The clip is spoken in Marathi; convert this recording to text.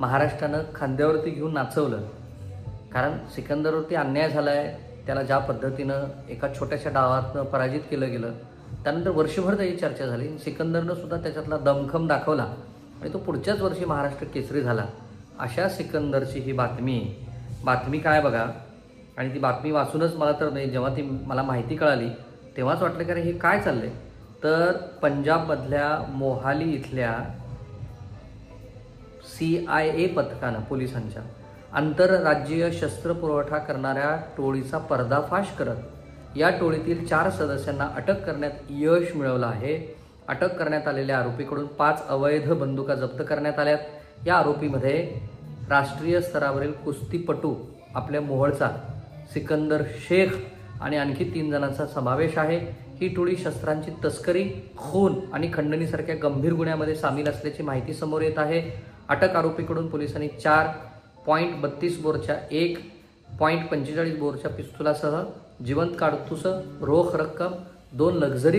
महाराष्ट्रानं खांद्यावरती घेऊन नाचवलं. कारण सिकंदरवरती अन्याय झाला आहे त्याला ज्या पद्धतीनं एका छोट्याशा डावातनं पराजित केलं गेलं त्यानंतर वर्षभर त्याची चर्चा झाली. सिकंदरनं सुद्धा त्याच्यातला दमखम दाखवला. आणि तो पुढच्याच वर्षी महाराष्ट्र केसरी झाला. अशा सिकंदरची ही बातमी बातमी काय बघा? आणि ती बातमी वाचूनच मला तर नाही जेव्हा ती मला माहिती कळाली तेव्हाच वाटलं की अरे हे काय चाललं आहे तर पंजाबमधल्या मोहाली इथल्या सी आय ए पथकानं पोलिसांच्या आंतरराज्यीय शस्त्र पुरवठा करणाऱ्या टोळीचा पर्दाफाश करत या टोळीतील चार सदस्यांना अटक करण्यात यश मिळवलं आहे. अटक करण्यात आलेल्या आरोपीकडून पाच अवैध बंदुका जप्त करण्यात आल्यात. या आरोपीमध्ये राष्ट्रीय स्तरावरील कुस्तीपटू आपल्या मोहळचा सिकंदर शेख आणि आणखी तीन जणांचा समावेश आहे. ही टोळी शस्त्रांची तस्करी खून आणि खंडणीसारख्या गंभीर गुन्ह्यामध्ये सामील असल्याची माहिती समोर येत आहे. अटक आरोपीकडून पोलिसांनी चार पॉईंट बत्तीस बोरच्या एक पॉईंट पंचेचाळीस बोरच्या पिस्तुलासह जिवंत काडतूस रोख रक्कम दोन लक्झरी